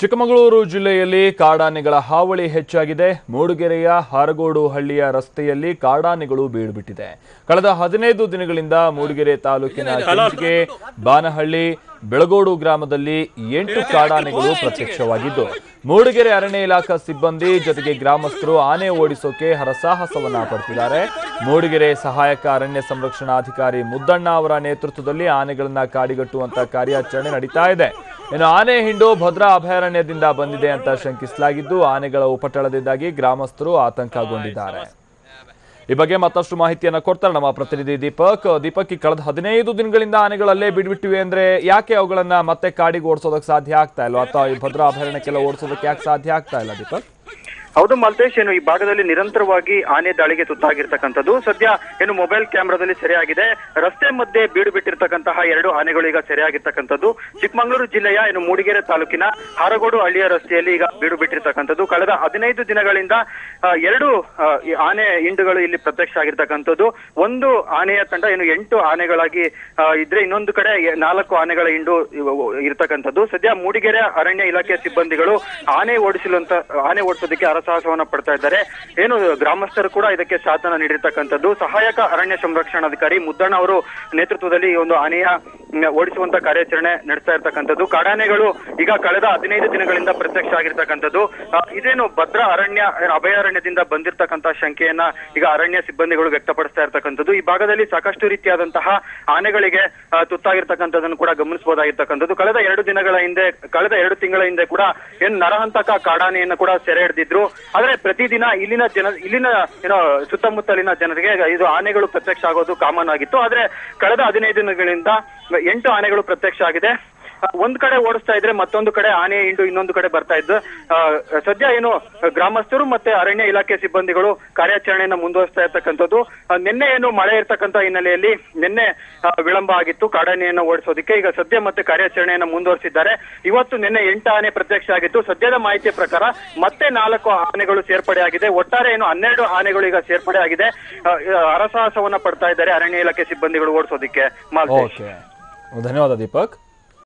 ಚಿಕ್ಕಮಗಳೂರು ಜಿಲ್ಲೆಯಲ್ಲಿ ಕಾಡಾನೆಗಳ ಹಾವಳಿ ಹೆಚ್ಚಾಗಿದೆ. ಮೂಡುಗೆರೆಯ ಹಾರಗೋಡು ಹಳ್ಳಿಯ ರಸ್ತೆಯಲ್ಲಿ ಕಾಡಾನೆಗಳು ಬೀಳ್ಬಿಟ್ಟಿದೆ. ಕಳೆದ ಹದಿನೈದು ದಿನಗಳಿಂದ ಮೂಡಿಗೆರೆ ತಾಲೂಕಿನ ಕೆಂಚಿಗೆ ಬಾನಹಳ್ಳಿ ಬೆಳಗೋಡು ಗ್ರಾಮದಲ್ಲಿ ಎಂಟು ಕಾಡಾನೆಗಳು ಪ್ರತ್ಯಕ್ಷವಾಗಿದ್ದು. ಮೂಡಿಗೆರೆ ಅರಣ್ಯ ಇಲಾಖಾ ಸಿಬ್ಬಂದಿ ಜೊತೆಗೆ ಗ್ರಾಮಸ್ಥರು ಆನೆ ಓಡಿಸೋಕೆ ಹರಸಾಹಸವನ್ನ ಪಡ್ತಿದ್ದಾರೆ. ಮೂಡಿಗೆರೆ ಸಹಾಯಕ ಅರಣ್ಯ ಸಂರಕ್ಷಣಾಧಿಕಾರಿ ಮುದ್ದಣ್ಣ ಅವರ ನೇತೃತ್ವದಲ್ಲಿ ಆನೆಗಳನ್ನ ಕಾಡಿಗಟ್ಟುವಂತ ಕಾರ್ಯಾಚರಣೆ ನಡೀತಾ ಇದೆ. ಇನ್ನು ಆನೆ ಹಿಂಡು ಭದ್ರಾ ಅಭಯಾರಣ್ಯದಿಂದ ಬಂದಿದೆ ಅಂತ ಶಂಕಿಸಲಾಗಿದ್ದು ಆನೆಗಳ ಉಪಟಳದಿಂದಾಗಿ ಗ್ರಾಮಸ್ಥರು ಆತಂಕಗೊಂಡಿದ್ದಾರೆ. ಈ ಬಗ್ಗೆ ಮತ್ತಷ್ಟು ಮಾಹಿತಿಯನ್ನ ಕೊಡ್ತಾರೆ ನಮ್ಮ ಪ್ರತಿನಿಧಿ ದೀಪಕ್. ದೀಪಕ್, ಈ ಕಳೆದ ಹದಿನೈದು ದಿನಗಳಿಂದ ಆನೆಗಳಲ್ಲೇ ಬಿಡ್ಬಿಟ್ಟಿವೆ ಅಂದ್ರೆ ಯಾಕೆ ಅವುಗಳನ್ನ ಮತ್ತೆ ಕಾಡಿಗೆ ಓಡಿಸೋದಕ್ಕೆ ಸಾಧ್ಯ ಆಗ್ತಾ ಇಲ್ಲ ಅಥವಾ ಈ ಭದ್ರಾ ಅಭಯಾರಣ್ಯಕ್ಕೆಲ್ಲ ಓಡಿಸೋದಕ್ಕೆ ಯಾಕೆ ಸಾಧ್ಯ ಆಗ್ತಾ ಇಲ್ಲ ದೀಪಕ್? ಹೌದು ಮಲ್ತೇಶ್, ಏನು ಈ ಭಾಗದಲ್ಲಿ ನಿರಂತರವಾಗಿ ಆನೆ ದಾಳಿಗೆ ತುತ್ತಾಗಿರ್ತಕ್ಕಂಥದ್ದು. ಸದ್ಯ ಏನು ಮೊಬೈಲ್ ಕ್ಯಾಮ್ರಾದಲ್ಲಿ ಸೆರೆಯಾಗಿದೆ. ರಸ್ತೆ ಮಧ್ಯೆ ಬೀಡು ಬಿಟ್ಟಿರ್ತಕ್ಕಂತಹ ಎರಡು ಆನೆಗಳು ಈಗ ಸೆರೆಯಾಗಿರ್ತಕ್ಕಂಥದ್ದು. ಚಿಕ್ಕಮಗಳೂರು ಜಿಲ್ಲೆಯ ಏನು ಮೂಡಿಗೆರೆ ತಾಲೂಕಿನ ಹಾರಗೋಡು ಹಳ್ಳಿಯ ರಸ್ತೆಯಲ್ಲಿ ಈಗ ಬೀಡು ಬಿಟ್ಟಿರ್ತಕ್ಕಂಥದ್ದು. ಕಳೆದ ಹದಿನೈದು ದಿನಗಳಿಂದ ಎರಡು ಆನೆ ಹಿಂಡುಗಳು ಇಲ್ಲಿ ಪ್ರತ್ಯಕ್ಷ ಆಗಿರ್ತಕ್ಕಂಥದ್ದು. ಒಂದು ಆನೆಯ ತಂಡ, ಏನು ಎಂಟು ಆನೆಗಳಾಗಿ ಇದ್ರೆ ಇನ್ನೊಂದು ಕಡೆ ನಾಲ್ಕು ಆನೆಗಳ ಹಿಂಡು ಇರ್ತಕ್ಕಂಥದ್ದು. ಸದ್ಯ ಮೂಡಿಗೆರೆ ಅರಣ್ಯ ಇಲಾಖೆ ಸಿಬ್ಬಂದಿಗಳು ಆನೆ ಓಡಿಸಲು ಆನೆ ಓಡಿಸೋದಕ್ಕೆ ಹರಸಾಹಸವನ್ನ ಪಡ್ತಾ ಇದ್ದಾರೆ. ಏನು, ಗ್ರಾಮಸ್ಥರು ಕೂಡ ಇದಕ್ಕೆ ಸಾಥನ ನೀಡಿರ್ತಕ್ಕಂಥದ್ದು. ಸಹಾಯಕ ಅರಣ್ಯ ಸಂರಕ್ಷಣಾಧಿಕಾರಿ ಮುದ್ದಣ್ಣ ಅವರು ನೇತೃತ್ವದಲ್ಲಿ ಒಂದು ಆನೆಯ ಓಡಿಸುವಂತ ಕಾರ್ಯಾಚರಣೆ ನಡೆಸ್ತಾ ಇರ್ತಕ್ಕಂಥದ್ದು. ಕಾಡಾನೆಗಳು ಈಗ ಕಳೆದ ಹದಿನೈದು ದಿನಗಳಿಂದ ಪ್ರತ್ಯಕ್ಷ ಆಗಿರ್ತಕ್ಕಂಥದ್ದು. ಇದೇನು ಭದ್ರಾ ಅರಣ್ಯ ಅಭಯಾರಣ್ಯದಿಂದ ಬಂದಿರತಕ್ಕಂತ ಶಂಕೆಯನ್ನ ಈಗ ಅರಣ್ಯ ಸಿಬ್ಬಂದಿಗಳು ವ್ಯಕ್ತಪಡಿಸ್ತಾ ಇರ್ತಕ್ಕಂಥದ್ದು. ಈ ಭಾಗದಲ್ಲಿ ಸಾಕಷ್ಟು ರೀತಿಯಾದಂತಹ ಆನೆಗಳಿಗೆ ತುತ್ತಾಗಿರ್ತಕ್ಕಂಥದ್ದನ್ನು ಕೂಡ ಗಮನಿಸಬಹುದಾಗಿರ್ತಕ್ಕಂಥದ್ದು. ಕಳೆದ ಎರಡು ದಿನಗಳ ಹಿಂದೆ, ಕಳೆದ ಎರಡು ತಿಂಗಳ ಹಿಂದೆ ಕೂಡ ಏನು ನರಹಂತಕ ಕಾಡಾನೆಯನ್ನು ಕೂಡ ಸೆರೆ ಹಿಡಿದಿದ್ರು. ಆದ್ರೆ ಪ್ರತಿದಿನ ಇಲ್ಲಿನ ಜನ, ಇಲ್ಲಿನ, ಏನೋ ಸುತ್ತಮುತ್ತಲಿನ ಜನರಿಗೆ ಇದು ಆನೆಗಳು ಪ್ರತ್ಯಕ್ಷ ಆಗೋದು ಕಾಮನ್ ಆಗಿತ್ತು. ಆದ್ರೆ ಕಳೆದ ಹದಿನೈದು ದಿನಗಳಿಂದ ಎಂಟು ಆನೆಗಳು ಪ್ರತ್ಯಕ್ಷ ಆಗಿದೆ. ಒಂದ್ ಕಡೆ ಓಡಿಸ್ತಾ ಇದ್ರೆ ಮತ್ತೊಂದು ಕಡೆ ಆನೆ ಇಂಡು ಇನ್ನೊಂದು ಕಡೆ ಬರ್ತಾ ಇದ್ದು ಸದ್ಯ ಏನು ಗ್ರಾಮಸ್ಥರು ಮತ್ತೆ ಅರಣ್ಯ ಇಲಾಖೆ ಸಿಬ್ಬಂದಿಗಳು ಕಾರ್ಯಾಚರಣೆಯನ್ನ ಮುಂದುವರಿಸ್ತಾ ಇರ್ತಕ್ಕಂಥದ್ದು. ನಿನ್ನೆ ಏನು ಮಳೆ ಇರ್ತಕ್ಕಂಥ ಹಿನ್ನೆಲೆಯಲ್ಲಿ ನಿನ್ನೆ ವಿಳಂಬ ಆಗಿತ್ತು. ಕಾಡಾನೆಯನ್ನ ಓಡಿಸೋದಕ್ಕೆ ಈಗ ಸದ್ಯ ಮತ್ತೆ ಕಾರ್ಯಾಚರಣೆಯನ್ನ ಮುಂದುವರಿಸಿದ್ದಾರೆ. ಇವತ್ತು ನಿನ್ನೆ ಎಂಟು ಆನೆ ಪ್ರತ್ಯಕ್ಷ ಆಗಿತ್ತು. ಸದ್ಯದ ಮಾಹಿತಿಯ ಪ್ರಕಾರ ಮತ್ತೆ ನಾಲ್ಕು ಆನೆಗಳು ಸೇರ್ಪಡೆ ಆಗಿದೆ. ಒಟ್ಟಾರೆ ಏನು ಹನ್ನೆರಡು ಆನೆಗಳು ಈಗ ಸೇರ್ಪಡೆ ಆಗಿದೆ. ಹರಸಾಹಸವನ್ನ ಪಡ್ತಾ ಇದ್ದಾರೆ ಅರಣ್ಯ ಇಲಾಖೆ ಸಿಬ್ಬಂದಿಗಳು ಓಡಿಸೋದಕ್ಕೆ. ಮಾಲ್ತೇಶ್ ಓಕೆ ಧನ್ಯವಾದ ದೀಪಕ್